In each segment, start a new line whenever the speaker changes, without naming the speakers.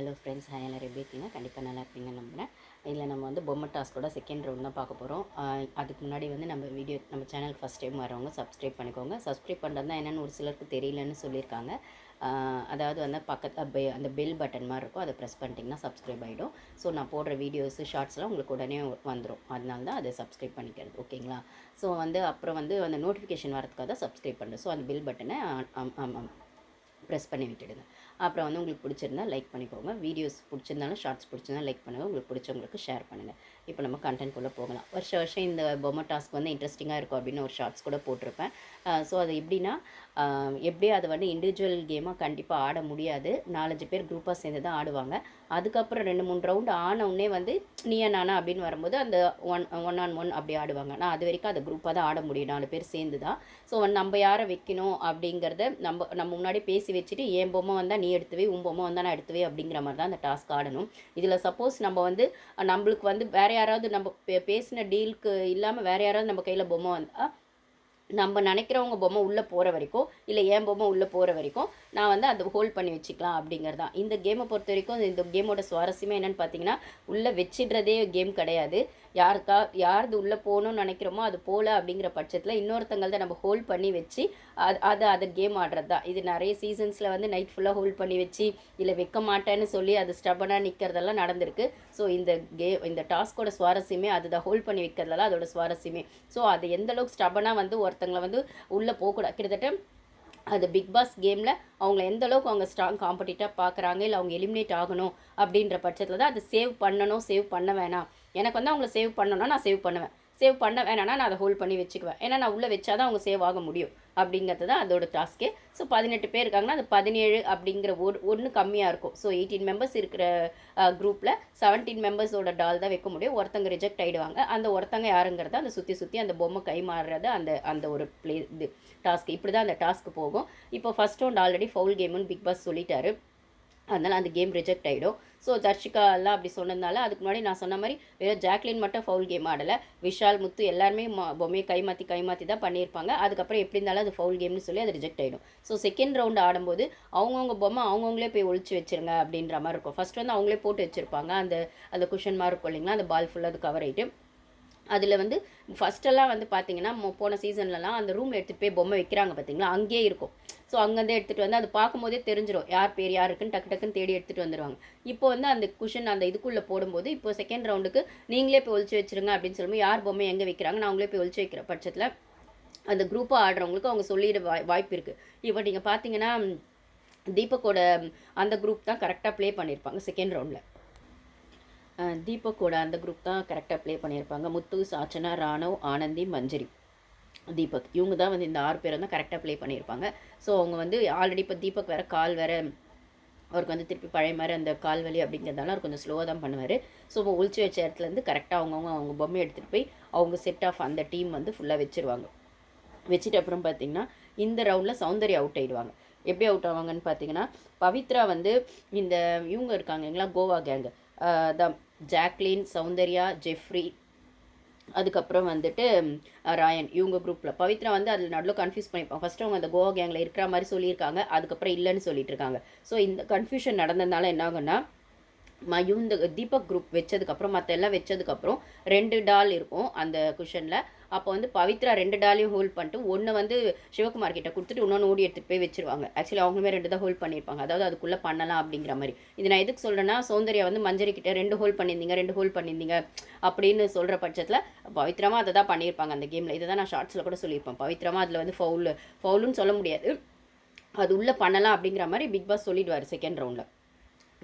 Hello friends hi எல்லாரும் எப்படி இருக்கீங்க? கண்டிப்பாக நல்லா இருப்பீங்க நம்புகிறேன் இதில் நம்ம வந்து பொம்மை டாஸ்கோட செகண்ட் ரவுண்ட் தான் பார்க்க போகிறோம் அதுக்கு முன்னாடி வந்து நம்ம வீடியோ நம்ம சேனலுக்கு ஃபஸ்ட் டைம் வரவங்க சப்ஸ்கிரைப் பண்ணிக்கோங்க. சப்ஸ்கிரைப் பண்ணுறது தான் என்னென்னு ஒரு சிலருக்கு தெரியலன்னு சொல்லியிருக்காங்க. அதாவது வந்து பக்கத்து பெ- அந்த பெல் பட்டன் மாதிரி இருக்கும். அதை ப்ரெஸ் பண்ணிட்டிங்கன்னா சப்ஸ்கிரைப் ஆகிடும் ஸோ நான் போடுற வீடியோஸு ஷார்ட்ஸ்லாம் உங்களுக்கு உடனே வந்துடும் அதனால தான் அதை சப்ஸ்கிரைப் பண்ணிக்கிறது ஓகேங்களா ஸோ வந்து அப்புறம் வந்து அந்த நோட்டிஃபிகேஷன் வரதுக்காக தான் சப்ஸ்கிரைப் பண்ணுறேன். ஸோ அந்த பெல் பட்டனை ப்ரெஸ் பண்ணி விட்டுடுங்க. அப்புறம் வந்து உங்களுக்கு பிடிச்சிருந்தா லைக் பண்ணிக்கோங்க. வீடியோஸ் பிடிச்சிருந்தாலும் ஷார்ட்ஸ் பிடிச்சிருந்தா லைக் பண்ணுங்கள் உங்களுக்கு பிடிச்சவங்களுக்கு ஷேர் பண்ணுங்கள் இப்போ நம்ம கண்டென்ட் குள்ளே போகலாம். வருஷம் வருஷம் இந்த பொம்மை டாஸ்க் வந்து இன்ட்ரெஸ்டிங்காக இருக்கும் அப்படின்னு ஒரு ஷார்ட்ஸ் கூட போட்டிருப்பேன். ஸோ அது எப்படின்னா எப்படியும் அது வந்து இண்டிவிஜுவல் கேமாக கண்டிப்பாக ஆட முடியாது. நாலஞ்சு பேர் குரூப்பாக சேர்ந்து தான் ஆடுவாங்க. அதுக்கப்புறம் ரெண்டு மூணு ரவுண்டு ஆன உடனே வந்து நீயா நானா அப்படின்னு வரும்போது அந்த ஒன் ஒன் ஆன் ஒன் அப்படி ஆடுவாங்க. நான் அது வரைக்கும் அதை குரூப்பாக தான் ஆட முடியும். நாலு பேர் சேர்ந்து தான் ஸோ நம்ம யாரை வைக்கணும் அப்படிங்கிறத நம்ம நம்ம முன்னாடி பேசி வச்சுட்டு என் பொம்மை வந்தால் நீ எடுத்துவே உன் பொம்மை வந்தால் நான் எடுத்துவே அப்படிங்கிற மாதிரி தான் அந்த டாஸ்க் ஆடணும். இதில் சப்போஸ் நம்ம வந்து நம்மளுக்கு வந்து வேறு யாராவது நம்ம பே- பேசின டீலுக்கு இல்லாமல் வேறு யாராவது நம்ம கையில் பொம்மை வந்தால் நம்ம நினைக்கிறவங்க பொம்மை உள்ளே போகிற வரைக்கும் இல்லை என் பொம்மை உள்ளே போகிற வரைக்கும் நான் வந்து அதை ஹோல்ட் பண்ணி வச்சுக்கலாம் அப்படிங்கிறது தான் இந்த கேமை பொறுத்த வரைக்கும் இந்த கேமோட சுவாரஸ்யமே என்னென்னு பார்த்தீங்கன்னா உள்ளே வச்சிடுறதே கேம் கிடையாது. யாருக்கா யாரது உள்ளே போகணும்னு நினைக்கிறோமோ அது போகல அப்படிங்கிற பட்சத்தில் இன்னொருத்தங்கள்தான் நம்ம ஹோல்ட் பண்ணி வச்சு அது அது அதை கேம் ஆடுறது தான் இது நிறைய சீசன்ஸில் வந்து நைட் ஃபுல்லாக ஹோல்ட் பண்ணி வச்சு இல்லை வைக்க மாட்டேன்னு சொல்லி அது ஸ்டபனாக நிற்கிறதெல்லாம் நடந்திருக்கு. ஸோ இந்த கே இந்த டாஸ்கோட சுவாரஸ்யமே அதுதான் ஹோல்ட் பண்ணி வைக்கிறதுல அதோட சுவாரஸ்யமே. ஸோ அது எந்த அளவுக்கு ஸ்டபனாக வந்து ஒருத்தங்களை வந்து உள்ளே போகக்கூடாது கிட்டத்தட்ட அது பிக் பாஸ் கேமில் அவங்க எந்த அளவுக்கு அவங்க ஸ்ட்ராங் காம்படிட்டாக பார்க்குறாங்க இல்லை அவங்க எலிமினேட் ஆகணும் அப்படின்ற பட்சத்தில் தான் அதை சேவ் பண்ணணும் சேவ் பண்ண வேணாம். எனக்கு வந்து அவங்கள சேவ் பண்ணணும்னா நான் சேவ் பண்ணுவேன். சேவ் பண்ண வேணாம்னா நான் அதை ஹோல்ட் பண்ணி வச்சுக்குவேன். ஏன்னா நான் உள்ளே வச்சாதான் அவங்க சேவ் ஆக முடியும். அப்படிங்கிறது தான் அதோட டாஸ்க்கே ஸோ பதினெட்டு பேர் இருக்காங்கன்னா அது பதினேழு அப்படிங்கிற ஒரு ஒன்று கம்மியாக இருக்கும். ஸோ எயிட்டீன் மெம்பர்ஸ் இருக்கிற குரூப்பில் செவன்டீன் மெம்பர்ஸோட டால் தான் வைக்க முடியும். ஒருத்தங்க ரிஜெக்ட் ஆகிடுவாங்க அந்த ஒருத்தங்க யாருங்கிறத அந்த சுற்றி சுற்றி அந்த பொம்மை கை மாறுறது அந்த அந்த ஒரு ப்ளே இது டாஸ்க் இப்படி தான் அந்த டாஸ்க் போகும். இப்போ ஃபஸ்ட் ரவுண்ட் ஆல்ரெடி ஃபவுல் கேமுன்னு பிக் பாஸ் சொல்லிட்டாரு. அதனால் அந்த கேம் ரிஜெக்ட் ஆகிடும் ஸோ தர்ஷிகா எல்லாம் அப்படி சொன்னதுனால அதுக்கு முன்னாடி நான் சொன்ன மாதிரி வெறும் ஜாக்லின் மட்டும் ஃபவுல் கேம் ஆடலை. விஷால் முத்து எல்லாருமே பொம்மையை கை மாற்றி கை மாற்றி தான் பண்ணியிருப்பாங்க. அதுக்கப்புறம் எப்படி இருந்தாலும் அது ஃபவுல் கேம்னு சொல்லி அது ரிஜெக்ட் ஆகிடும் ஸோ செகண்ட் ரவுண்ட் ஆடும்போது அவங்கவுங்க பொம்மை அவங்கவுங்களே போய் ஒழிச்சு வச்சிருங்க அப்படின்ற மாதிரி இருக்கும். ஃபர்ஸ்ட் வந்து அவங்களே போட்டு வச்சுருப்பாங்க. அந்த அந்த குஷன் மாதிரி இருக்கும் இல்லைங்களா? அந்த பால் ஃபுல்லாக அது கவர் ஆகிட்டு அதில் வந்து ஃபஸ்ட்டெல்லாம் வந்து பார்த்தீங்கன்னா மொ- போன சீசன்லலாம் அந்த ரூமில் எடுத்துகிட்டு போய் பொம்மை வைக்கிறாங்க பார்த்தீங்களா அங்கேயே இருக்கும். ஸோ அங்கேருந்தே எடுத்துகிட்டு வந்து அது பார்க்கும்போதே தெரிஞ்சிடும் யார் பேர் யார் இருக்குன்னு டக்கு டக்குன்னு தேடி எடுத்துகிட்டு வந்துடுவாங்க இப்போ வந்து அந்த குஷன் அந்த இதுக்குள்ளே போடும்போது இப்போ செகண்ட் ரவுண்டுக்கு நீங்களே போய் ஒழிச்சு வச்சிருங்க அப்படின்னு சொல்லும்போது யார் பொம்மை எங்கே வைக்கிறாங்க நான் அவங்களே போய் ஒழிச்சு வைக்கிற பட்சத்தில் அந்த குரூப்பாக ஆடுறவங்களுக்கு அவங்க சொல்லிட வாய் வாய்ப்பு இருக்குது இப்போ நீங்கள் பார்த்தீங்கன்னா தீபக்கோட அந்த குரூப் தான் கரெக்டாக ப்ளே பண்ணியிருப்பாங்க செகண்ட் ரவுண்டில் தீபக்கோட அந்த குரூப் தான் கரெக்டாக ப்ளே பண்ணியிருப்பாங்க. முத்து சாச்சனா ராணவ் ஆனந்தி மஞ்சரி. தீபக். இவங்க தான் வந்து இந்த ஆறு பேரும் தான் கரெக்டாக ப்ளே பண்ணியிருப்பாங்க. ஸோ அவங்க வந்து ஆல்ரெடி இப்போ தீபக் வேற கால் வேற அவருக்கு வந்து திருப்பி பழைய மாதிரி அந்த கால் வலி அப்படிங்கிறதால அவர் கொஞ்சம் ஸ்லோவாக தான் பண்ணுவார். ஸோ இப்போ ஒழிச்சு வச்ச இடத்துலேருந்து கரெக்டாக அவங்கவுங்க அவங்க பொம்மை எடுத்துகிட்டு போய் அவங்க செட் ஆஃப் அந்த டீம் வந்து ஃபுல்லாக வச்சுருவாங்க. வச்சுட்டு அப்புறம் பார்த்திங்கன்னா இந்த ரவுண்டில் சௌந்தர்யா அவுட் ஆயிடுவாங்க. எப்படி அவுட் ஆவாங்கன்னு பார்த்தீங்கன்னா பவித்ரா வந்து இந்த இவங்க இருக்காங்க எங்களா Goa gang the Jacqueline Soundarya Jeffrey அதுக்கப்புறம் வந்துட்டு ராயன். இவங்க குரூப்பில் பவித்ரா வந்து அதில் நடுவில் கன்ஃபியூஸ் பண்ணிப்பாங்க ஃபஸ்ட்டு அவங்க அந்த கோவா கேங்கில் இருக்கிற மாதிரி சொல்லியிருக்காங்க. அதுக்கப்புறம் இல்லைன்னு சொல்லிட்டு இருக்காங்க. ஸோ இந்த கன்ஃபியூஷன் நடந்ததுனால என்ன ஆகுன்னா மயூந்த தீபக் குரூப் வச்சதுக்கப்புறம் மற்ற எல்லாம் வச்சதுக்கப்புறம் ரெண்டு டால் இருக்கும் அந்த குஷனில் அப்போ வந்து பவித்ரா ரெண்டு டாலையும் ஹோல்ட் பண்ணிட்டு ஒன்று வந்து சிவகுமார் கிட்ட கொடுத்துட்டு இன்னொன்று ஓடி எடுத்துகிட்டு போய் வச்சிருவாங்க. ஆக்சுவலி அவங்களுமே ரெண்டு தான் ஹோல்ட் பண்ணியிருப்பாங்க. அதாவது அதுக்குள்ளே பண்ணலாம் அப்படிங்கிற மாதிரி. இது நான் எதுக்கு சொல்கிறேன்னா சௌந்தர்யா வந்து மஞ்சரி கிட்ட ரெண்டு ஹோல்ட் பண்ணியிருந்தீங்க ரெண்டு ஹோல்ட் பண்ணியிருந்தீங்க அப்படின்னு சொல்கிற பட்சத்தில் பவித்ரமா அதை தான் பண்ணியிருப்பாங்க அந்த கேமில் இதை தான் நான் ஷார்ட்ஸில் கூட சொல்லியிருப்பேன். பவித்ரமா அதில் வந்து ஃபவுல் ஃபவுலுன்னு சொல்ல முடியாது. அது உள்ளே பண்ணலாம் அப்படிங்கிற மாதிரி பிக் பாஸ் சொல்லிடுவார் செகண்ட் ரவுண்டில்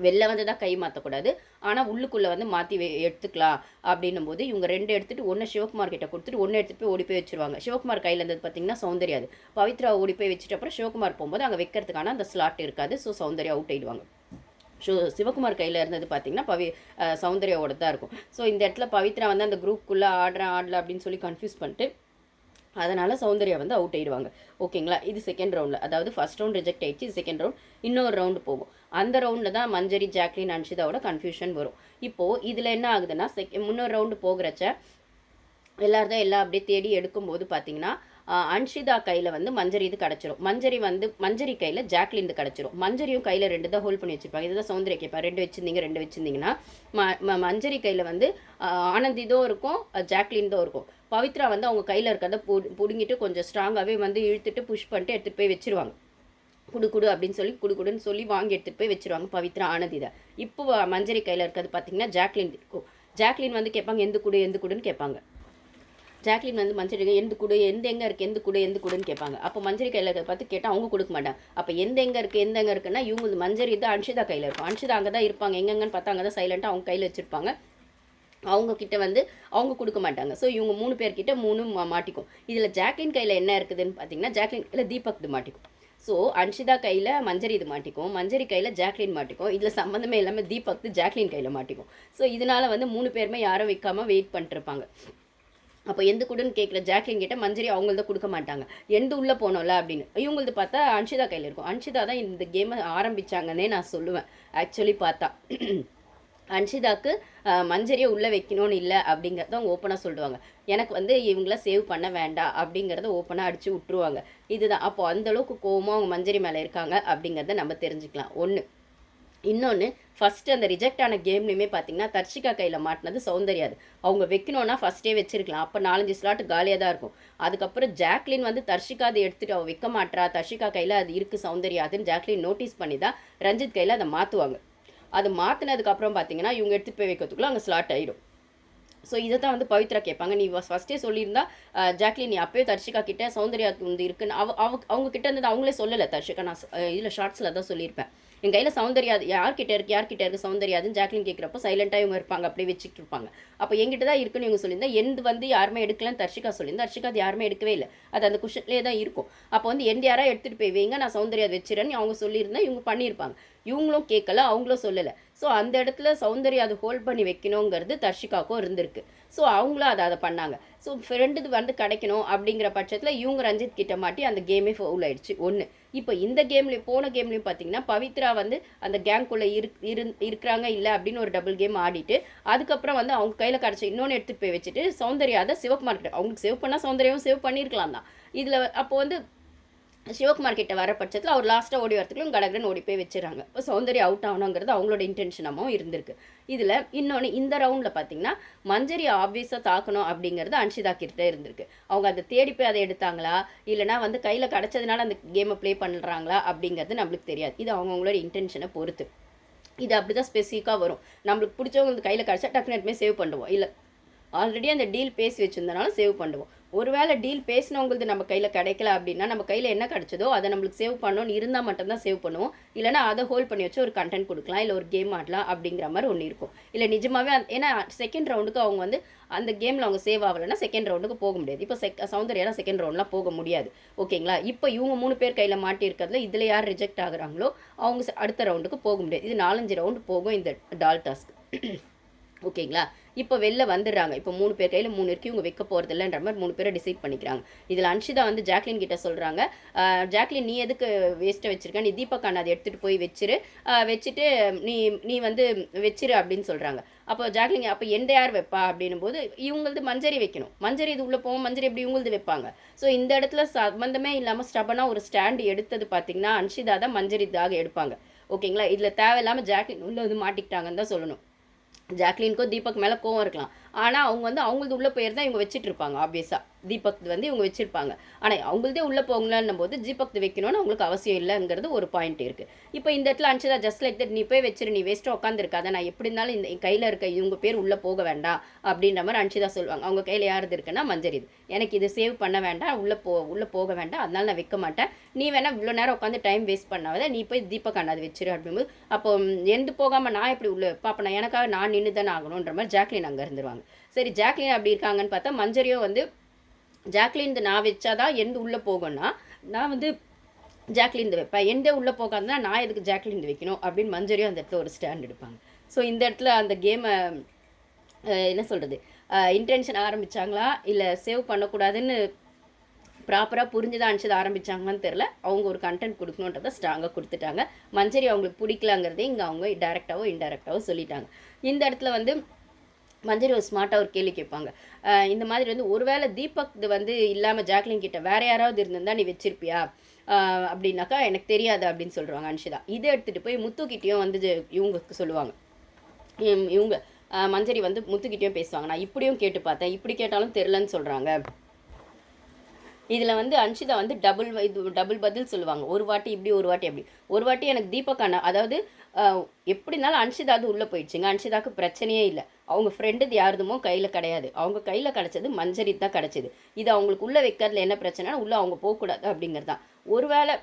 வெளில வந்து தான் கை மாற்றக்கூடாது ஆனால் உள்ளுக்குள்ளே வந்து மாற்றி எடுத்துக்கலாம். அப்படின்னும் போது இவங்க ரெண்டு எடுத்துட்டு ஒன்று சிவகுமார் கிட்ட கொடுத்துட்டு ஒன்று எடுத்துகிட்டு போய் ஓடி போய் வச்சுருவாங்க. சிவகுமார் கையில் இருந்தது பார்த்தீங்கன்னா சௌந்தர்யா பவித்ரா ஓடி போய் வச்சுட்டு அப்புறம் சிவகுமார் போகும்போது அங்கே வைக்கிறதுக்கான அந்த ஸ்லாட் இருக்காது. ஸோ சௌந்தர்யா அவுட் ஆயிடுவாங்க. ஷோ சிவகுமார் கையில் இருந்தது பார்த்தீங்கன்னா பவி சௌந்தர்யாவோட தான் இருக்கும். ஸோ இந்த இடத்துல பவித்ரா வந்து அந்த குரூப்புக்குள்ளே ஆடுறேன் ஆடல அப்படின்னு சொல்லி கன்ஃபியூஸ் பண்ணிட்டு அதனால் சௌந்தர்யா வந்து அவுட் ஆயிடுவாங்க. ஓகேங்களா இது செகண்ட் ரவுண்டில் அதாவது ஃபஸ்ட் ரவுண்ட் ரிஜெக்ட் ஆயிடுச்சு செகண்ட் ரவுண்ட் இன்னொரு ரவுண்டு போகும். அந்த ரவுண்டில் தான் மஞ்சரி ஜாக்லின் அன்ஷிதாவோட கன்ஃபியூஷன் வரும். இப்போது இதில் என்ன ஆகுதுன்னா செக் முன்னொரு ரவுண்டு போகிறச்ச எல்லாரும் தான் எல்லாம் அப்படியே தேடி எடுக்கும்போது பார்த்தீங்கன்னா அன்ஷிதா கையில் வந்து மஞ்சரி இது கிடச்சிரும். மஞ்சரி வந்து மஞ்சரி கையில் ஜாக்லின் இது கிடச்சிரும். மஞ்சரியும் கையில் ரெண்டு தான் ஹோல்ட் பண்ணி வச்சிருப்பாங்க. இதுதான் சௌந்தர்யா கேட்பா ரெண்டு வச்சிருந்தீங்க ரெண்டு வச்சிருந்தீங்கன்னா ம ம- மஞ்சரி கையில் வந்து ஆனந்திதோ இருக்கும் அஹ் ஜாக்லின் தான் இருக்கும். பவித்ரா வந்து அவங்க கையில் இருக்கிறத பு பிடுங்கிட்டு கொஞ்சம் ஸ்ட்ராங்காகவே வந்து இழுத்துட்டு புஷ் பண்ணிட்டு எடுத்துகிட்டு போய் வச்சிருவாங்க. குடு குடு அப்படின்னு சொல்லி குடு குடுன்னு சொல்லி வாங்கி எடுத்துகிட்டு போய் வச்சுருவாங்க பவித்ரா ஆனந்திதை இப்போ மஞ்சரி கையில் இருக்கிறது பார்த்தீங்கன்னா ஜாக்லின் இருக்கும் ஜாக்லின் வந்து கேட்பாங்க எந்த குடு எந்த குடுன்னு கேட்பாங்க. ஜாக்லின் வந்து மஞ்சரி எந்த குடு எந்த எங்கே இருக்குது எந்த குடு எந்த கொடுன்னு கேட்பாங்க. அப்போ மஞ்சரி கையில் இருக்கிறத பார்த்து கேட்டால் அவங்க கொடுக்க மாட்டாங்க. அப்போ எந்த எங்கே இருக்குது எந்த எங்கே இருக்குன்னா இவங்க வந்து மஞ்சரி தான் அன்ஷிதா கையில் இருக்கும். அன்ஷிதா அங்கே தான் இருப்பாங்க எங்கெங்கன்னு பார்த்தா அங்கே தான் சைலண்ட்டாக அவங்க கையில் வச்சுருப்பாங்க. அவங்க கிட்ட வந்து அவங்க கொடுக்க மாட்டாங்க. ஸோ இவங்க மூணு பேர்கிட்ட மூணு மாட்டிக்கும். இதில் ஜாக்லின் கையில் என்ன இருக்குதுன்னு பார்த்தீங்கன்னா ஜாக்லின் கையில் தீபக் இது மாட்டிக்கும். ஸோ அன்ஷிதா கையில் மஞ்சரி இது மாட்டிக்கும். மஞ்சரி கையில் ஜாக்லின் மாட்டிக்கும். இதில் சம்மந்தமே இல்லாமல் தீபக் ஜாக்லின் கையில் மாட்டிக்கும். ஸோ இதனால வந்து மூணு பேருமே யாரும் வைக்காமல் வெயிட் பண்ணிட்டுருப்பாங்க அப்போ எந்த கூடன்னு கேட்குற ஜாக்லின் கிட்ட மஞ்சரி அவங்கள்தான் கொடுக்க மாட்டாங்க. எந்த உள்ளே போனோம்ல அப்படின்னு. இவங்களது பார்த்தா அன்ஷிதா கையில் இருக்கும். அன்ஷிதா தான் இந்த கேமை ஆரம்பிச்சாங்கன்னே நான் சொல்லுவேன். ஆக்சுவலி பார்த்தா. அன்ஷிதாக்கு மஞ்சரியை உள்ளே வைக்கணும்னு இல்லை அப்படிங்கிறத அவங்க ஓப்பனாக சொல்லுவாங்க. எனக்கு வந்து இவங்கள சேவ் பண்ண வேண்டாம் அப்படிங்கிறத ஓப்பனாக அடித்து விட்ருவாங்க இதுதான். அப்போ அந்த அளவுக்கு கோவமாக அவங்க மஞ்சரி மேலே இருக்காங்க அப்படிங்கிறத நம்ம தெரிஞ்சுக்கலாம். ஒன்று இன்னொன்று ஃபஸ்ட்டு அந்த ரிஜெக்ட் ஆன கேம்லையுமே பார்த்தீங்கன்னா தர்ஷிகா கையில் மாட்டினது சௌந்தர்யாது அவங்க வைக்கணும்னா ஃபஸ்ட்டே வச்சிருக்கலாம். அப்போ நாலஞ்சு ஸ்லாட் காலியாக தான் இருக்கும். அதுக்கப்புறம் ஜாக்லின் வந்து தர்ஷிகா அதை எடுத்துகிட்டு அவள் வைக்க மாட்றா தர்ஷிகா கையில் அது இருக்குது சௌந்தர்யாதுன்னு ஜாக்லின் நோட்டீஸ் பண்ணி தான் ரஞ்சித் கையில் அதை மாற்றுவாங்க அது மாற்றினதுக்கப்புறம் பார்த்தீங்கன்னா இவங்க எடுத்துகிட்டு போய் வைக்கிறதுக்குள்ள அங்கே ஸ்லாட் ஆகிடும் ஸோ இதை தான் வந்து பவித்ரா கேட்பாங்க. நீ ஃபஸ்ட்டே சொல்லியிருந்தா ஜாக்லின் நீ அப்பயே தர்ஷிகா கிட்ட சௌந்தர்யாக்கு வந்து இருக்குன்னு அவ அவங்க கிட்ட இருந்தது அவங்களே சொல்லலை தர்ஷிகா. நான் இதில் ஷார்ட்ஸில் தான் சொல்லியிருப்பேன். என் கையில் சௌந்தர்யா யார்கிட்ட இருக்கு யார்கிட்ட இருக்கு சௌந்தர்யாதுன்னு ஜாக்லின் கேட்குறப்போ சைலண்ட்டாக இவங்க இருப்பாங்க அப்படியே வச்சுட்டு இருப்பாங்க. அப்போ எங்கிட்ட தான் இருக்குன்னு இவங்க சொல்லியிருந்தா எந்த வந்து யாருமே எடுக்கலன்னு தர்ஷிகா சொல்லியிருந்தா தர்ஷிகா அது யாருமே எடுக்கவே இல்லை. அது அந்த குஷன்லேயே தான் இருக்கும். அப்போ வந்து எந்த யாராக எடுத்துகிட்டு போய் வைங்க நான் சௌந்தர்யா வச்சிடறேன்னு அவங்க சொல்லியிருந்தா இவங்க பண்ணியிருப்பாங்க. இவங்களும் கேட்கல அவங்களும் சொல்லலை. ஸோ அந்த இடத்துல சௌந்தர்யா அதை ஹோல்ட் பண்ணி வைக்கணுங்கிறது தர்ஷிகாக்கும் இருந்திருக்கு. ஸோ அவங்களும் அதை அதை பண்ணாங்க. ஸோ ஃப்ரெண்டு வந்து கிடைக்கணும் அப்படிங்கிற பட்சத்தில் இவங்க ரஞ்சித் கிட்ட மாட்டி அந்த கேமே ஃபவுல் ஆயிடுச்சு. ஒன்று இப்போ இந்த கேம்லேயும் போன கேம்லேயும் பார்த்தீங்கன்னா பவித்ரா வந்து அந்த கேங்குள்ளே இரு இரு- இருக்கிறாங்க இல்லை அப்படின்னு ஒரு டபுள் கேம் ஆடிட்டு அதுக்கப்புறம் வந்து அவங்க கையில் கிடச்ச இன்னொன்று எடுத்துகிட்டு போய் வச்சுட்டு சௌந்தர்யா அதை சிவகுமார் அவங்களுக்கு சேவ் பண்ணால் சௌந்தர்யாவும் சேவ் பண்ணியிருக்கலாம் தான். இதில் அப்போ வந்து சிவகுமார் கிட்ட வர பட்சத்தில் அவர் லாஸ்ட்டாக ஓடி வரத்துக்குள்ள கடகரன் ஓடி போய் வச்சுறாங்க இப்போ சௌந்தர்யா அவுட் ஆகணுங்கிறது அவங்களோட இன்டென்ஷனாகவும் இருந்திருக்கு. இதில் இன்னொன்று இந்த ரவுண்டில் பார்த்தீங்கன்னா மஞ்சரி ஆப்வியஸாக தாக்கணும் அப்படிங்கிறது அன்ஷிதா கிட்ட இருந்திருக்கு. அவங்க அதை தேடி போய் அதை எடுத்தாங்களா? இல்லைனா வந்து கையில் கிடச்சதுனால அந்த கேமை ப்ளே பண்ணுறாங்களா அப்படிங்கிறது நம்மளுக்கு தெரியாது. இது அவங்கவுங்களோட இன்டென்ஷனை பொறுத்து. இது அப்படி தான் ஸ்பெசிஃபிக்காக வரும். நம்மளுக்கு பிடிச்சவங்க கையில் கிடச்சா டக்குனு சேவ் பண்ணுவோம். இல்லை ஆல்ரெடி அந்த டீல் பேசி வச்சிருந்தனால சேவ் பண்ணுவோம். ஒருவேளை டீல் பேசினவங்களுக்கு நம்ம கையில் கிடைக்கல அப்படின்னா நம்ம கையில் என்ன கிடைச்சதோ அதை நம்மளுக்கு சேவ் பண்ணணும்னு இருந்தால் மட்டும்தான் சேவ் பண்ணுவோம். இல்லைனா அதை ஹோல்ட் பண்ணி வச்சு ஒரு கண்டென்ட் கொடுக்கலாம் இல்லை ஒரு கேம் ஆடலாம் அப்படிங்கிற மாதிரி ஒன்று இருக்கும். இல்லை நிஜமாகவே ஏன்னா செகண்ட் ரவுண்டுக்கு அவங்க வந்து அந்த கேமில் அவங்க சேவ் ஆகலைன்னா செகண்ட் ரவுண்டுக்கு போக முடியாது. இப்போ செக் சௌந்தர்யாலாம் செகண்ட் ரவுண்ட்லாம் போக முடியாது. ஓகேங்களா? இப்போ இவங்க மூணு பேர் கையில் மாட்டியிருக்கிறதுல இதில் யார் ரிஜெக்ட் ஆகுறாங்களோ அவங்க அடுத்த ரவுண்டுக்கு போக முடியாது. இது நாலஞ்சு ரவுண்டு போகும் இந்த டால் டாஸ்க் ஓகேங்களா? இப்போ வெளில வந்துடுறாங்க. இப்போ மூணு பேர் கையில் மூணு இருக்கு. இவங்க வைக்க போகிறது இல்லைன்ற மாதிரி மூணு பேரை டிசைட் பண்ணிக்கிறாங்க. இதில் அன்ஷிதா வந்து ஜாக்லின் கிட்ட சொல்கிறாங்க ஜாக்லின் நீ எதுக்கு வேஸ்ட்டை வச்சிருக்க? நீ தீபக் அதை எடுத்துகிட்டு போய் வச்சிரு. வச்சுட்டு நீ நீ வந்து வச்சிரு அப்படின்னு சொல்கிறாங்க அப்போ ஜாக்லின் அப்போ எந்த யார் வைப்பா அப்படின்னும் போது இவங்களது மஞ்சரி வைக்கணும். மஞ்சரி இது உள்ளே போவோம் மஞ்சரி எப்படி இவங்களது வைப்பாங்க? ஸோ இந்த இடத்துல சம்மந்தமே இல்லாமல் ஸ்டபனாக ஒரு ஸ்டாண்டு எடுத்தது பார்த்தீங்கன்னா அன்ஷிதா தான் மஞ்சரி தாக எடுப்பாங்க. ஓகேங்களா? இதில் தேவையில்லாமல் ஜாக்லின் உள்ளே வந்து மாட்டிக்கிட்டாங்கன்னு தான் சொல்லணும். ஜாக்லினுக்கும் தீபக் மேலே கோவம் இருக்கலாம் ஆனால் அவங்க வந்து அவங்களது உள்ளே போயிருந்தா இவங்க வச்சுட்டு இருப்பாங்க ஆப்வியஸாக தீபக் வந்து இவங்க வச்சுருப்பாங்க. ஆனால் அவங்களதே உள்ளே போகலன்னும் போது தீபக் வைக்கணும்னு அவங்களுக்கு அவசியம் இல்லைங்கிறது ஒரு பாயிண்ட் இருக்குது இப்போ இந்த இடத்துல அனுப்பிச்சதா ஜஸ்ட் லைக் தட் நீ போய் வச்சிரு நீ வேஸ்ட்டாக உட்காந்துருக்காத நான் எப்படி இருந்தாலும் இந்த கையில் இருக்க இவங்க பேர் உள்ளே போக வேண்டாம் அப்படின்ற மாதிரி அனுப்பிச்சதா சொல்லுவாங்க. அவங்க கையில் யாரது இருக்குன்னா மஞ்சரிது எனக்கு இது சேவ் பண்ண வேண்டாம் உள்ளே போ உள்ளே போக வேண்டாம். அதனால நான் வைக்க மாட்டேன். நீ வேணா இவ்வளோ நேரம் உட்காந்து டைம் வேஸ்ட் பண்ணாத. நீ போய் தீபக் அண்ணாது வச்சிரு அப்படிங்கும்போது அப்போ எந்த போகாமல் நான் எப்படி உள்ளே பாப்பா நான் எனக்காக நான் நின்று தானே ஆகணுன்ற மாதிரி ஜாக்லின் அங்கே இருந்துருவாங்க. சரி ஜாக்லின் அப்படி இருக்காங்கன்னு பார்த்தா மஞ்சரியோ வந்து ஜாக்லின் நான் நான் வச்சாதான் எந்த உள்ளே போகும்னா நான் வந்து ஜாக்லின் வைப்பேன். எந்த உள்ளே போகாதுன்னா நான் எதுக்கு ஜாக்லின் வைக்கணும் அப்படின்னு மஞ்சரியும் அந்த இடத்துல ஒரு ஸ்டாண்ட் எடுப்பாங்க. ஸோ இந்த இடத்துல அந்த கேமை என்ன சொல்கிறது இன்டென்ஷன் ஆரம்பிச்சாங்களா? இல்லை சேவ் பண்ணக்கூடாதுன்னு ப்ராப்பராக புரிஞ்சுதான் அனுப்பிச்சது ஆரம்பித்தாங்கன்னு தெரில அவங்க ஒரு கண்டென்ட் கொடுக்கணுன்றதை ஸ்ட்ராங்காக கொடுத்துட்டாங்க. மஞ்சரி அவங்களுக்கு பிடிக்கலாங்கிறதே இங்கே அவங்க டேரெக்டாகவோ இன்டெரக்டாகவோ சொல்லிட்டாங்க. இந்த இடத்துல வந்து மஞ்சரி ஒரு ஸ்மார்ட்டாக ஒரு கேள்வி கேட்பாங்க. இந்த மாதிரி வந்து ஒருவேளை தீபக் வந்து இல்லாமல் ஜாக்லின் கிட்ட வேற யாராவது இருந்திருந்தா நீ வச்சிருப்பியா? அப்படின்னாக்கா எனக்கு தெரியாது அப்படின்னு சொல்கிறாங்க அன்ஷிதா. இதை எடுத்துகிட்டு போய் முத்துக்கிட்டேயும் வந்து இவங்களுக்கு சொல்லுவாங்க. இவங்க மஞ்சரி வந்து முத்துக்கிட்டேயும் பேசுவாங்க. நான் இப்படியும் கேட்டு பார்த்தேன். இப்படி கேட்டாலும் தெரிலன்னு சொல்கிறாங்க இதில் வந்து அன்ஷிதா வந்து டபுள் இது டபுள் பதில் சொல்லுவாங்க. ஒரு வாட்டி இப்படி ஒரு வாட்டி அப்படி. ஒரு வாட்டி எனக்கு தீபக்கான அதாவது எப்படி இருந்தாலும் அன்ஷிதா அது உள்ளே போயிடுச்சுங்க. அன்ஷிதாக்கு பிரச்சனையே இல்லை. அவங்க ஃப்ரெண்டு யாருதுமோ கையில் கிடையாது. அவங்க கையில் கிடச்சது மஞ்சரி தான் கிடச்சிது. இது அவங்களுக்கு உள்ளே வைக்கிறதுல என்ன பிரச்சனைனா உள்ளே அவங்க போகக்கூடாது அப்படிங்கிறது தான். ஒருவேளை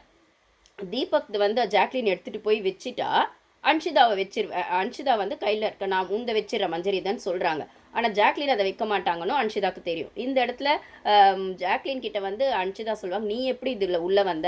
தீபக் வந்து ஜாக்லின் எடுத்துகிட்டு போய் வச்சுட்டா அன்ஷிதாவை வச்சிருவேன் அன்ஷிதா வந்து கையில் இருக்க நான் உந்த வச்சிடுறேன் மஞ்சரி தான் சொல்கிறாங்க ஆனால் ஜாக்லின் அதை வைக்க மாட்டாங்கன்னு அன்ஷிதாக்கு தெரியும். இந்த இடத்துல ஜாக்லின் கிட்ட வந்து அன்ஷிதா சொல்லுவாங்க நீ எப்படி இதில் உள்ளே வந்த?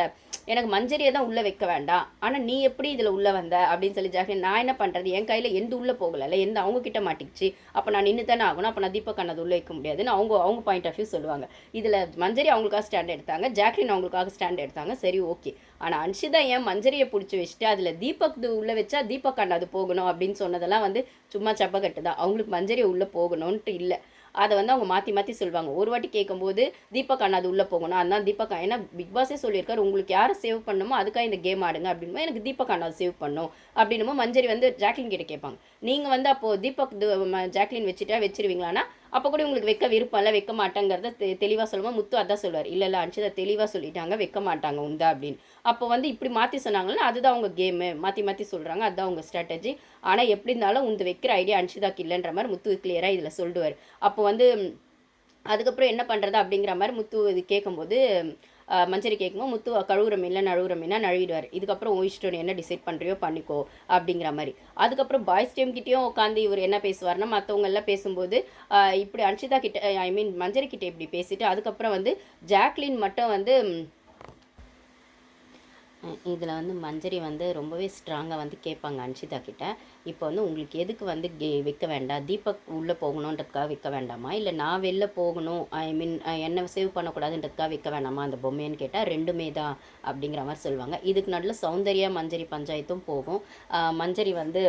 எனக்கு மஞ்சரியை தான் உள்ளே வைக்க வேண்டாம். ஆனால் நீ எப்படி இதில் உள்ளே வந்த? அப்படின்னு சொல்லி ஜாக்லின் நான் என்ன பண்ணுறது என் கையில் எந்த உள்ளே போகலை எந்த அவங்க கிட்ட மாட்டிக்கிச்சு? அப்போ நான் நின்று தானே ஆகணும்? அப்போ நான் தீபக் அண்ணது உள்ளே வைக்க முடியாதுன்னு அவங்க அவங்க பாயிண்ட் ஆஃப் வியூ சொல்லுவாங்க. இதில் மஞ்சரி அவங்களுக்காக ஸ்டாண்ட் எடுத்தாங்க ஜாக்லின் அவங்களுக்காக ஸ்டாண்ட் எடுத்தாங்க. சரி ஓகே. ஆனால் அன்ஷிதா ஏன் மஞ்சரியை பிடிச்சி வச்சுட்டு அதில் தீபக் உள்ளே வச்சா தீபக் அண்ணா அது போகணும்? அப்படின்னு சொன்னதெல்லாம் வந்து சும்மா சப்பக்கட்டு தான். அவங்களுக்கு மஞ்சரியை உள்ளே போகணும்ன்ட்டு இல்லை. அதை வந்து அவங்க மாற்றி மாற்றி சொல்லுவாங்க ஒரு வாட்டி கேட்கும்போது தீபக் அண்ணா அது உள்ளே போகணும். அதான் தீபக் ஏன்னா பிக் பாஸே சொல்லியிருக்காரு உங்களுக்கு யாரை சேவ் பண்ணணுமோ அதுக்காக இந்த கேம் ஆடுங்க. அப்படின்னும் எனக்கு தீபக் அண்ணா சேவ் பண்ணும். அப்படின்னுமோ மஞ்சரி வந்து ஜாக்லின் கிட்ட கேட்பாங்க. நீங்கள் வந்து அப்போது தீபக் ஜாக்லின் வச்சுட்டா வச்சிருவீங்களான்னா அப்போ கூட உங்களுக்கு வைக்க விருப்பம் இல்லை வைக்க மாட்டேங்கிறத தெ தெளிவாக சொல்லுவோம் முத்து அதான் சொல்லுவார். இல்லை இல்லை அன்ஷிதா தெளிவாக சொல்லிட்டாங்க வைக்க மாட்டாங்க உண்டா? அப்படின்னு. அப்போ வந்து இப்படி மாற்றி சொன்னாங்கன்னா அதுதான் அவங்க கேமு மாற்றி மாற்றி சொல்கிறாங்க அதுதான் அவங்க ஸ்ட்ராட்டஜி ஆனால் எப்படி இருந்தாலும் உந்து வைக்கிற ஐடியா அன்ஷிதாக்கு இல்லைன்ற மாதிரி முத்து கிளியராக இதில் சொல்லுவார். அப்போ வந்து அதுக்கப்புறம் என்ன பண்ணுறது அப்படிங்கிற மாதிரி முத்து இது கேட்கும்போது மஞ்சரி கேட்கும்போது முத்து கழுவுற மீன்ல நழுவுற மீனாக நழுவிடுவார். இதுக்கப்புறம் உன் என்ன டிசைட் பண்ணுறியோ பண்ணிக்கோ அப்படிங்கிற மாதிரி. அதுக்கப்புறம் பாய்ஸ் டீம் கிட்டேயும் உட்காந்து இவர் என்ன பேசுவார்னா மற்றவங்கெல்லாம் பேசும்போது இப்படி அன்ஷிதா கிட்ட ஐ மீன் மஞ்சரி கிட்டே இப்படி பேசிட்டு அதுக்கப்புறம் வந்து ஜாக்லின் மட்டும் வந்து இதில் வந்து மஞ்சரி வந்து ரொம்பவே ஸ்ட்ராங்காக வந்து கேட்பாங்க அன்ஷிதா கிட்ட. இப்போ வந்து உங்களுக்கு எதுக்கு வந்து கே விற்க வேண்டாம்? தீபக் உள்ளே போகணுன்றதுக்காக விற்க வேண்டாமா? இல்லை நான் வெளில போகணும் ஐ மீன் என்னை சேவ் பண்ணக்கூடாதுன்றதுக்காக விற்க வேண்டாமா? அந்த பொம்மைன்னு கேட்டால் ரெண்டுமே தான் அப்படிங்கிற மாதிரி சொல்லுவாங்க. இதுக்கு நடுவில் சௌந்தர்யா மஞ்சரி பஞ்சாயத்தும் போகும். மஞ்சரி வந்து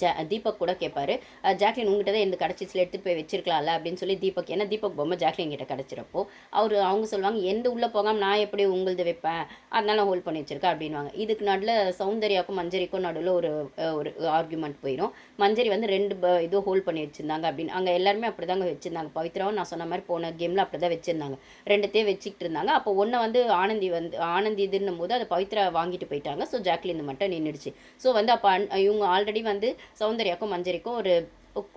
ஜா தீபக் கூட கேட்பாரு ஜாக்லின் உங்ககிட்ட தான் எந்த கிடச்சிச்சில் எடுத்துகிட்டு போய் வச்சிருக்கலாம்ல அப்படின்னு சொல்லி தீபக் ஏன்னா தீபக் பொம்மை ஜாக்லின் கிட்ட கிடச்சிறப்போ அவர் அவங்க சொல்லுவாங்க எந்த உள்ளே போகாமல் நான் எப்படி உங்களுது வைப்பேன்? அதனால ஹோல்ட் பண்ணி வச்சிருக்கேன் அப்படின்வாங்க இதுக்கு நடுவில் சௌந்தர்யாவுக்கும் மஞ்சரிக்கும் நடுவில் ஒரு ஒரு ஆர்குமெண்ட் போயிடும் மஞ்சரி வந்து ரெண்டு ப இது ஹோல்ட் பண்ணி வச்சுருந்தாங்க அப்படின்னு. அங்கே எல்லாருமே அப்படி தாங்க வச்சுருந்தாங்க. பவித்ராவும் நான் சொன்ன மாதிரி போன கேமில் அப்படி தான் வச்சுருந்தாங்க. ரெண்டுத்தையும் வச்சுக்கிட்டு இருந்தாங்க. அப்போ ஒன்றை வந்து ஆனந்தி வந்து ஆனந்தி இதுன்னும் போது அதை பவித்ரா வாங்கிட்டு போயிட்டாங்க. ஸோ ஜாக்லின் மட்டும் நின்றுடுச்சு ஸோ வந்து அப்போ இவங்க ஆல்ரெடி வந்து சௌந்தர்யாக்கும் மஞ்சரிக்கும் ஒரு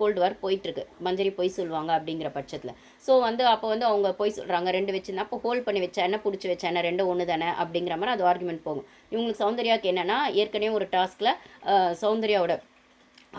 கோல்டு வார் போயிட்டுருக்கு. மஞ்சரி பொய் சொல்லுவாங்க அப்படிங்கிற பட்சத்தில். ஸோ வந்து அப்போ வந்து அவங்க பொய் சொல்கிறாங்க ரெண்டு வச்சுருந்தா அப்போ ஹோல்ட் பண்ணி வச்சா என்ன பிடிச்சி வச்சா என்ன ரெண்டும் ஒன்று தானே அப்படிங்கிற மாதிரி அது ஆர்குமெண்ட் போகும். இவங்களுக்கு சௌந்தர்யாவுக்கு என்னென்னா ஏற்கனவே ஒரு டாஸ்கில் சௌந்தர்யாவோட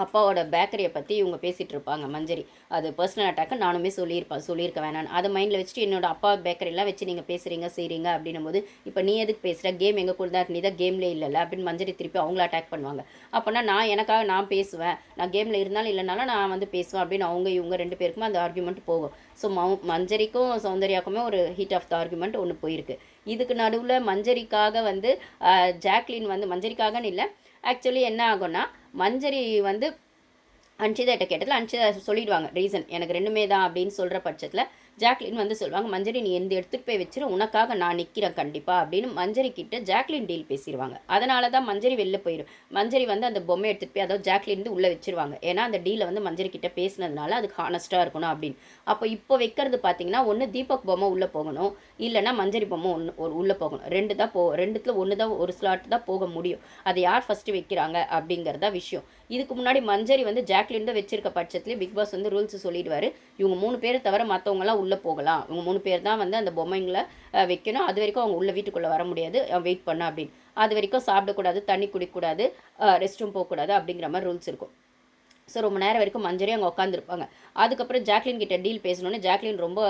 அப்பாவோட பேக்கரியை பற்றி இவங்க பேசிகிட்டு இருப்பாங்க மஞ்சரி. அது பர்சனல் அட்டாக்கு நானுமே சொல்லியிருப்பேன் சொல்லியிருக்க வேணாம் அதை மைண்டில் வச்சுட்டு என்னோட அப்பா பேக்கரிலாம் வச்சு நீங்கள் பேசுகிறீங்க செய்கிறீங்க அப்படின்னும் போது இப்போ நீ எதுக்கு பேசுகிற கேம் எங்கே கூட தான் நீ தான் கேம்லே இல்லைல்ல அப்படின்னு மஞ்சரி திருப்பி அவங்கள அட்டாக் பண்ணுவாங்க. அப்போனா நான் எனக்காக நான் பேசுவேன். நான் கேமில் இருந்தாலும் இல்லைனாலும் நான் வந்து பேசுவேன் அப்படின்னு அவங்க இவங்க ரெண்டு பேருக்குமே அந்த ஆர்குமெண்ட் போகும். ஸோ மௌ மஞ்சரிக்கும் சௌந்தர்யாக்குமே ஒரு ஹீட் ஆஃப் த ஆர்குமெண்ட் ஒன்று போயிருக்கு. இதுக்கு நடுவில் மஞ்சரிக்காக வந்து ஜாக்லின் வந்து மஞ்சரிக்காகன்னு இல்லை ஆக்சுவலி என்ன ஆகும்னா மஞ்சரி வந்து அன்ஷிதாட்ட கேட்டதில் அன்ஷிதா சொல்லிடுவாங்க ரீசன் எனக்கு ரெண்டுமே தான் அப்படின்னு சொல்கிற பட்சத்தில் ஜாக்லின் வந்து சொல்லுவாங்க மஞ்சரி நீ எந்த எடுத்துகிட்டு போய் வச்சிரு உனக்காக நான் நிற்கிறேன் கண்டிப்பாக அப்படின்னு மஞ்சரி கிட்ட ஜாக்லின் டீல் பேசிடுவாங்க அதனால தான் மஞ்சரி வெளில போயிடும் மஞ்சரி வந்து அந்த பொம்மை எடுத்துகிட்டு போய் அதாவது ஜாக்லின் வந்து உள்ளே வச்சிருவாங்க. ஏன்னா அந்த டீலை வந்து மஞ்சரி கிட்ட பேசினதுனால அதுக்கு ஹானஸ்ட்டாக இருக்கணும் அப்படின்னு. அப்போ இப்போ வைக்கிறது பார்த்தீங்கன்னா ஒன்று தீபக் பொம்மை உள்ளே போகணும் இல்லைன்னா மஞ்சரி பொம்மை ஒன்று ஒரு உள்ளே போகணும். ரெண்டு தான் போ ரெண்டுத்தில் ஒன்று தான் ஒரு ஸ்லாட் தான் போக முடியும். அதை யார் ஃபஸ்ட்டு வைக்கிறாங்க அப்படிங்கிறதா விஷயம். இதுக்கு முன்னாடி மஞ்சரி வந்து ஜாக்லின் தான் வச்சிருக்க பட்சத்துலேயே பிக் பாஸ் வந்து ரூல்ஸ் சொல்லிடுவார். இவங்க மூணு பேரை தவிர மற்றவங்களாம் உள்ளே போகலாம். இவங்க மூணு பேர் தான் வந்து அந்த பொம்மைங்களை வைக்கணும். அது வரைக்கும் அவங்க உள்ள வீட்டுக்குள்ளே வர முடியாது. வெயிட் பண்ண அப்படின்னு. அது வரைக்கும் சாப்பிடக்கூடாது தண்ணி குடிக்கக்கூடாது ரெஸ்ட் ரூம் போகக்கூடாது அப்படிங்கிற மாதிரி ரூல்ஸ் இருக்கும். ஸோ ரொம்ப நேரம் வரைக்கும் மஞ்சரி அங்கே உட்காந்துருப்பாங்க அதுக்கப்புறம் ஜாக்லின் கிட்ட டீல் பேசணுன்னு ஜாக்லின் ரொம்ப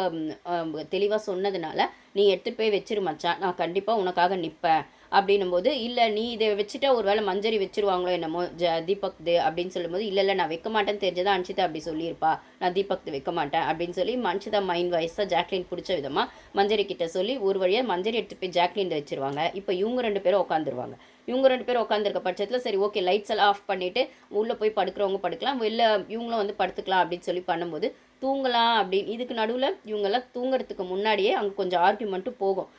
தெளிவாக சொன்னதுனால நீ எடுத்துகிட்டு போய் வச்சிரு மச்சான். நான் கண்டிப்பாக உனக்காக நிற்பேன் அப்படின்னும் போது இல்லை நீ இதை வச்சுட்டா ஒரு வேளை மஞ்சரி வச்சிருவாங்களோ என்னமோ? ஜ தீபக் தே அப்படின்னு சொல்லும்போது இல்லை இல்லை நான் வைக்க மாட்டேன்னு தெரிஞ்சதை அன்ஷிதா அப்படி சொல்லியிருப்பா. நான் தீபக் வைக்க மாட்டேன். அப்படின்னு சொல்லி அன்ஷிதா மைண்ட் வைஸாக ஜாக்லின் பிடிச்ச விதமாக மஞ்சரி கிட்ட சொல்லி ஒரு வழியாக மஞ்சரி எடுத்துகிட்டு போய் ஜாக்லின் வச்சிருவாங்க. இப்போ இவங்க ரெண்டு பேரும் உட்காந்துருவாங்க இவங்க ரெண்டு பேரும் உட்காந்துருக்க பட்சத்தில் சரி ஓகே லைட்ஸ் எல்லாம் ஆஃப் பண்ணிவிட்டு உள்ளே போய் படுக்கிறவங்க படுக்கலாம். வெளில இவங்களும் வந்து படுத்துக்கலாம் அப்படின்னு சொல்லி பண்ணும்போது தூங்கலாம் அப்படின்னு இதுக்கு நடுவில் இவங்கெல்லாம் தூங்குறதுக்கு முன்னாடியே அங்கே கொஞ்சம் ஆர்குமெண்ட்டும் போகும்.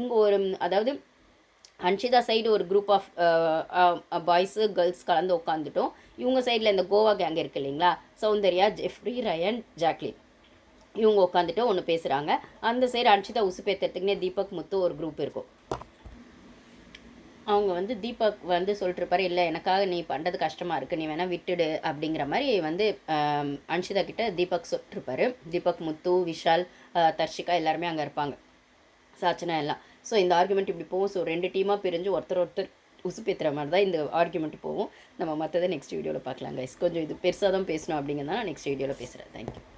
இங்கே ஒரு அதாவது அன்ஷிதா சைடு ஒரு குரூப் ஆஃப் பாய்ஸு கேர்ள்ஸ் கலந்து உட்காந்துட்டோம் இவங்க சைடில் இந்த கோவா கேங் இருக்கு இல்லைங்களா? Soundarya Jeffrey Rayan Jacqueline. இவங்க உட்காந்துட்டு ஒன்று பேசுகிறாங்க அந்த சைடு அன்ஷிதா உசுப்பேத்துறதுக்குனே தீபக் முத்து ஒரு குரூப் இருக்கும். அவங்க வந்து தீபக் வந்து சொல்லிட்டுருப்பாரு இல்லை எனக்காக நீ பண்ணுறது கஷ்டமாக இருக்குது நீ வேணால் விட்டுடு. அப்படிங்கிற மாதிரி வந்து அன்ஷிதா கிட்ட தீபக் சொல்லிட்டுருப்பாரு. தீபக் முத்து விஷால் தர்ஷிகா எல்லாருமே அங்கே இருப்பாங்க. சாச்சனா எல்லாம். ஸோ இந்த ஆர்குமெண்ட் இப்படி போகும். ஸோ ரெண்டு டீமாக பிரிஞ்சு ஒருத்தர் ஒருத்தர் உசுப்பேத்துற மாதிரி தான் இந்த ஆர்குமெண்ட் போகும். நம்ம மற்றதை நெக்ஸ்ட் வீடியோவில் பார்க்கலாம் கைஸ் கொஞ்சம் இது பெருசாக தான் பேசணும் அப்படிங்கிறதால நெக்ஸ்ட் வீடியோவில் பேசுகிறேன் தேங்க்யூ